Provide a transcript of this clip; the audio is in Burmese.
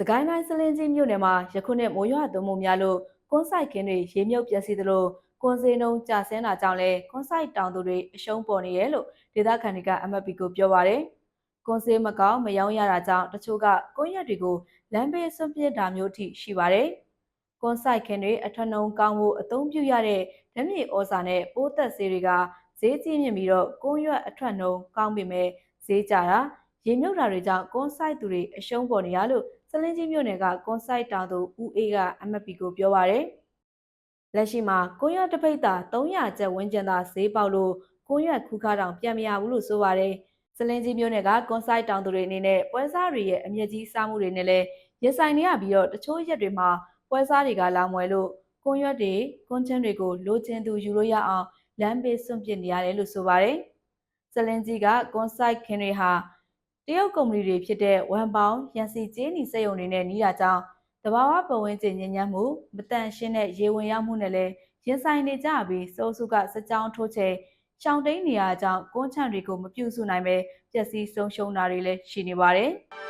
စကိုင်းတိုင်းစလင်းကြီးမြို့နယ်မှာယခုနှစ်မိုးရွာသွန်းမှုများလို့ကွန်ဆိုင်ခင်းတွေရေမြုပ်ပျက်စီးသလိုကွန်စင်းနှုံးကျဆင်းတာကြောင့်လည်းကွန်ဆိုင်တောင်သူတွေအရှုံးပေါ်နေရလို့ဒေသခံတွေက MFP ကိုပြောပါရယ်ကွန်စင်းမကောင်းမယောင်းရတာကြောင့်တချို့ကကွန်ရက်တွေကိုလမ်းဘေးဆွန့်ပစ်တာမျိုးထိရှိပါတယ်ကွန်ဆိုင်ခင်းတွေအထက်နှုံးကောင်းဖို့အသုံးပြုရတဲ့ဓာတ်မြေဩဇာနဲ့ပိုးသက်ဆေးတွေကဈေးကြီးမြင့်ပြီးတော့ကွန်ရွက်အထက်နှုံးကောင်းပေမဲ့ဈေးကြတာ ရေမြုပ်တာတွေကြောင့်ကွန်ဆိုင်သူတွေအရှုံးပေါ်နေရလို့စလင်းကြီးမြို့နယ်ကကွန်ဆိုင်တောင်သူဦးအေးက MFP ကိုပြောပါရယ်လက်ရှိမှာကွန်ရွက်တစ်ပိတ်တာ300ကျပ်ဝန်းကျင်သာဈေးပေါက်လို့ကွန်ရွက်ခူးကားတောင်ပြန်မရဘူးလို့ဆိုပါရယ်စလင်းကြီးမြို့နယ်ကကွန်ဆိုင်တောင်သူတွေအနေနဲ့ပွဲစားတွေရဲ့အမျက်ကြီးစားမှုတွေနဲ့လည်းရင်ဆိုင်နေရပြီးတော့တချို့ရက်တွေမှာပွဲစားတွေကလာမွယ်လို့ကွန်ရွက်တွေကွန်ချင်းတွေကိုလိုချင်သူယူလို့ရအောင်လမ်းဘေးစွန့်ပစ်နေရတယ်လို့ဆိုပါရယ်စလင်းကြီးကကွန်ဆိုင်ခင်တွေဟာ တရုတ်ကုမ္ပဏီတွေဖြစ်တဲ့ဝမ်ပေါင်ရန်စီကျေးနီစက်ရုံတွေနဲ့နီးတာကြောင့်တဘာဝပတ်ဝန်းကျင်ညဉ့်ညမ်းမှုမတန့်ရှင်းတဲ့ရေဝင်ရောက်မှုနဲ့လည်းရင်ဆိုင်နေကြပြီးစိုးစုကစကြောင်းထိုးချေရှောင်းတိန်နေရကြောင်းကွန်းချန့်တွေကိုမပြုစုနိုင်ပဲပျက်စီးဆုံးရှုံးတာတွေလည်းရှိနေပါတယ်။